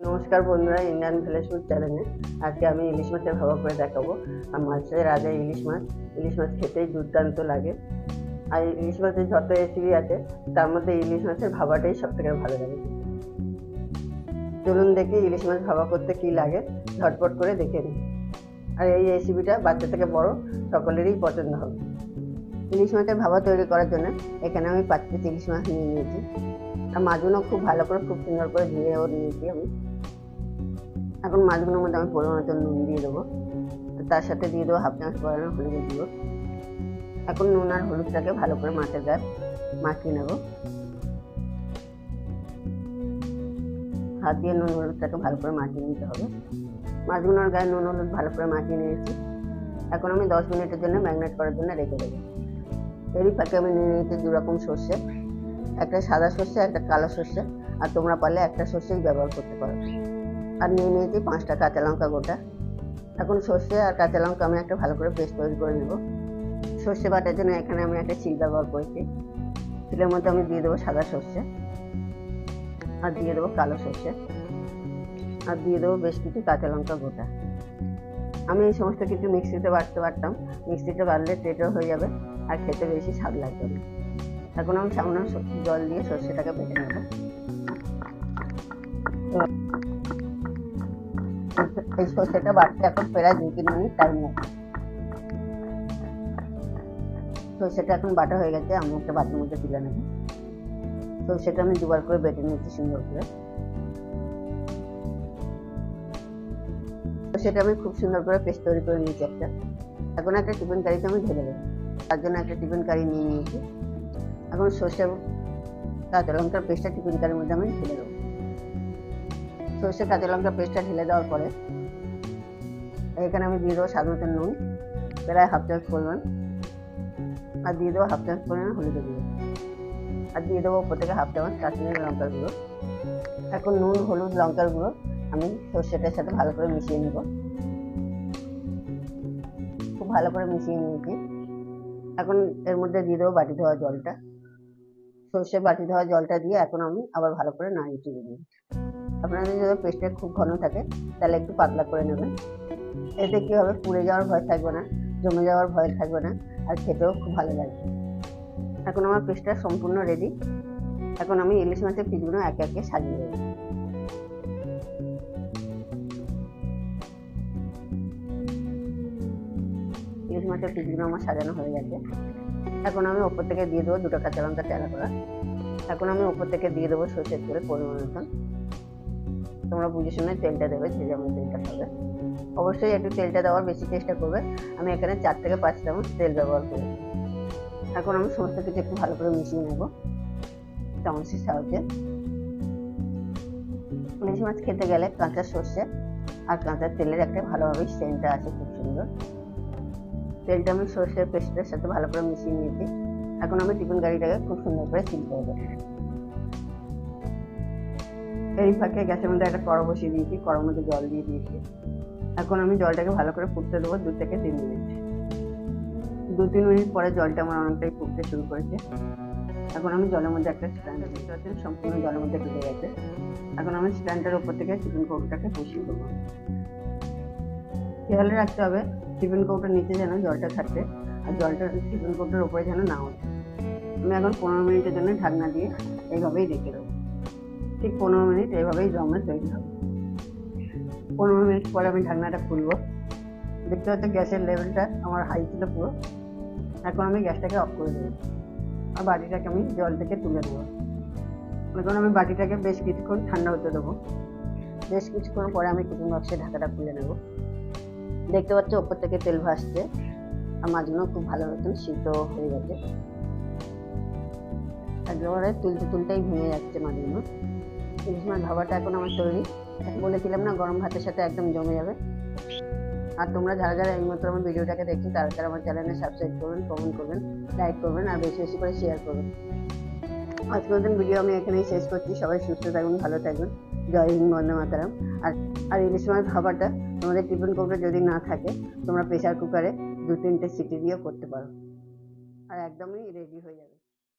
নমস্কার বন্ধুরা, Indian village food চ্যানেলে। আজকে আমি ইলিশ মাছের ভাবা করে দেখাবো। আর মাছের রাজা ইলিশ মাছ। ইলিশ মাছ খেতেই দুর্দান্ত লাগে। আর ইলিশ মাছের যত রেসিপি আছে, তার মধ্যে ইলিশ মাছের ভাবাটাই সব থেকে ভালো লাগে। চলুন দেখি ইলিশ মাছ ভাবা করতে কি লাগে। ঝটপট করে দেখে নিই। আর এই রেসিপিটা বাচ্চা থেকে বড় সকলেরই পছন্দ হবে। ইলিশ মাছের ভাবা তৈরি করার জন্য এখানে আমি পাঁচ পিস ইলিশ মাছ নিয়ে নিয়েছি। আর মাছগুলো খুব ভালো করে, খুব সুন্দর করে ধুয়েও নিয়েছি আমি। এখন মাছগুলোর মধ্যে আমি পরিমাণ মতো নুন দিয়ে দেবো। তার সাথে দিয়ে দেবো হাফ চামচ পরিমাণ হলুদ দিব এখন নুন আর হলুদটাকে ভালো করে মাছের গায়ে মাখিয়ে নেব। হাত দিয়ে নুন হলুদটাকে ভালো করে মাখিয়ে নিতে হবে। মাছগুলোর গায়ে নুন হলুদ ভালো করে মাখিয়ে নিয়েছি। এখন আমি দশ মিনিটের জন্য ম্যাগনেট করার জন্য রেখে দেবো। এরই ফাঁকে আমি নিয়ে নিয়েছি দু রকম সর্ষে। একটা সাদা সর্ষে, একটা কালো সর্ষে। আর তোমরা পারলে একটা সর্ষেই ব্যবহার করতে পারো। আর নিয়ে নিয়েছি পাঁচটা কাঁচা লঙ্কা গোটা। এখন সর্ষে আর কাঁচা লঙ্কা আমি একটা ভালো করে পেস্ট তৈরি করে নেব। সর্ষে বাটার জন্য এখানে আমি একটা শিল ব্যবহার করেছি। শিলের মধ্যে আমি দিয়ে দেবো সাদা সর্ষে আর দিয়ে দেবো কালো সর্ষে আর দিয়ে দেবো বেশ কিছু কাঁচা লঙ্কা গোটা। আমি এই সমস্ত কিছু মিক্সিতে বাটতে পারতাম। মিক্সিতে বাটলে টেটো হয়ে যাবে আর খেতে বেশি স্বাদ লাগবে না। এখন আমি সামান্য স- জল দিয়ে সর্ষেটাকে বেটে নেব। এই সর্ষেটা বাটতে এখন প্রায় দুই তিন মিনিট টাইম লাগবে সর্ষেটা এখন বাটা হয়ে গেছে, আমি একটা বাটির মধ্যে তুলে নেব। সর্ষেটা আমি দুবার করে বেটে নিয়েছি সুন্দর করে। সেটা আমি খুব সুন্দর করে পেস্ট তৈরি করে নিয়েছি একটা। এখন একটা টিফিন কারিতে আমি ঢেলে দেবো। তার জন্য একটা টিফিন কারি নিয়ে নিয়েছি। এখন সর্ষে, কাঁচা লঙ্কার পেস্টটা টিফিন কারির মধ্যে আমি ঢেলে সর্ষে কাঁচা লঙ্কার পেস্টটা ঢেলে দেওয়ার পরে, এখানে আমি দিয়ে দেবো মতো নুন, প্রায় হাফ চামচ পরিমাণ। আর দিয়ে দেবো হাফ চামচ পরিমাণ হলুদের গুঁড়ো। আর দিয়ে দেবো ওপর থেকে হাফ চামচ কাশ্মীরি লঙ্কার গুঁড়ো। এখন নুন, হলুদ, লঙ্কার গুঁড়ো আমি সর্ষেটার সাথে ভালো করে মিশিয়ে নেব। খুব ভালো করে মিশিয়ে নিয়েছি। এখন এর মধ্যে দিয়ে দেবো বাটি ধোয়া জলটা। সর্ষে বাটি ধোয়া জলটা দিয়ে এখন আমি আবার ভালো করে নাড়িয়ে চুড়ে নিই আপনাদের যদি পেস্টটা খুব ঘন থাকে, তাহলে একটু পাতলা করে নেবেন। এতে কী হবে? পুড়ে যাওয়ার ভয় থাকবে না, জমে যাওয়ার ভয় থাকবে না, আর খেতেও খুব ভালো লাগবে এখন আমার পেস্টটা সম্পূর্ণ রেডি এখন আমি ইলিশ মাছের পিসগুলো একে একে সাজিয়ে দেবো ইলিশ মাছের পিসগুলো আমার সাজানো হয়ে গেছে। এখন আমি ওপর থেকে দিয়ে দেবো দুটো কাঁচা লঙ্কা চেরা করা এখন আমি ওপর থেকে দিয়ে দেবো সর্ষের তেল পরিমাণ তোমরা বুঝে শুনে তেলটা দেবে, যে যেমন তেলটা হবে অবশ্যই একটু তেলটা দেওয়ার বেশি চেষ্টা করবে। আমি এখানে চার থেকে পাঁচ চামচ তেল ব্যবহার করি। এখন আমি সমস্ত কিছু একটু ভালো করে মিশিয়ে নেব। চামচের সাহায্যে। ইলিশ মাছ খেতে গেলে কাঁচা সর্ষে আর কাঁচা তেলের একটা ভালোভাবে সেন্টটা আছে, খুব সুন্দর। তেলটা আমি সর্ষের পেস্টের সাথে ভালো করে মিশিয়ে নিয়েছি। এখন আমি টিফিন গাড়িটাকে খুব সুন্দর করে সিল করে এই ফাঁকে গ্যাসের মধ্যে একটা কড়া বসিয়ে দিয়েছি, কড়ার মধ্যে জল দিয়ে দিয়েছি। এখন আমি জলটাকে ভালো করে ফুটতে দেবো দু থেকে তিন মিনিট। দু তিন মিনিট পরে জলটা আমার অনেকটাই ফুটতে শুরু করেছে। এখন আমি জলের মধ্যে একটা স্ট্যান্ড দেখতে পাচ্ছেন, সম্পূর্ণ জলের মধ্যে ঢুকে গেছে। এখন আমি স্ট্যান্ডের উপর থেকে চিকেন কৌটোটাকে বসিয়ে দেবো। খেয়াল রাখতে হবে, টিফিন কৌটোর নিচে যেন জলটা থাকে আর জলটা টিফিন কৌটোর উপরে যেন না ওঠে। আমি এখন পনেরো মিনিটের জন্য ঢাকনা দিয়ে এইভাবেই রেখে দেবো। ঠিক পনেরো মিনিট, এইভাবেই জমে তৈরি হবে। পনেরো মিনিট পরে আমি ঢাকনাটা খুলবো। দেখতে পাচ্ছি গ্যাসের লেভেলটা আমার হাই ছিল পুরো। এখন আমি গ্যাসটাকে অফ করে দেবো। আর বাটিটাকে আমি জল থেকে তুলে দেবো। এখন আমি বাটিটাকে বেশ কিছুক্ষণ ঠান্ডা হতে দেবো। বেশ কিছুক্ষণ পরে আমি টিফিন বক্সে ঢাকাটা খুলে নেব। দেখতে পাচ্ছ ওপর থেকে তেল ভাসছে। আর মাছগুলো খুব ভালো মতন সিদ্ধ হয়ে গেছে। একেবারে তুলতে তুলতেই ভেঙে যাচ্ছে মাছগুলো। ইলিশ মাছ ভাবাটা এখন আমার তৈরি। বলেছিলাম না, গরম ভাতের সাথে একদম জমে যাবে। আর তোমরা যারা যারা এই মাত্র আমার ভিডিওটাকে দেখছ, তারা তারা আমার চ্যানেলে সাবস্ক্রাইব করবেন কমেন্ট করবেন লাইক করবেন, আর বেশি বেশি করে শেয়ার করবেন। আজকের মতন ভিডিও আমি এখানেই শেষ করছি। সবাই সুস্থ থাকবেন ভালো থাকবেন জয় হিন্দ, বন্দে মাতারাম। আর আর ইলিশ মাছ ভাবাটা তোমাদের টিফিন কৌটো যদি না থাকে, তোমরা প্রেশার কুকারে দু তিনটে সিটি দিয়েও করতে পারো। আর একদমই রেডি হয়ে যাবে।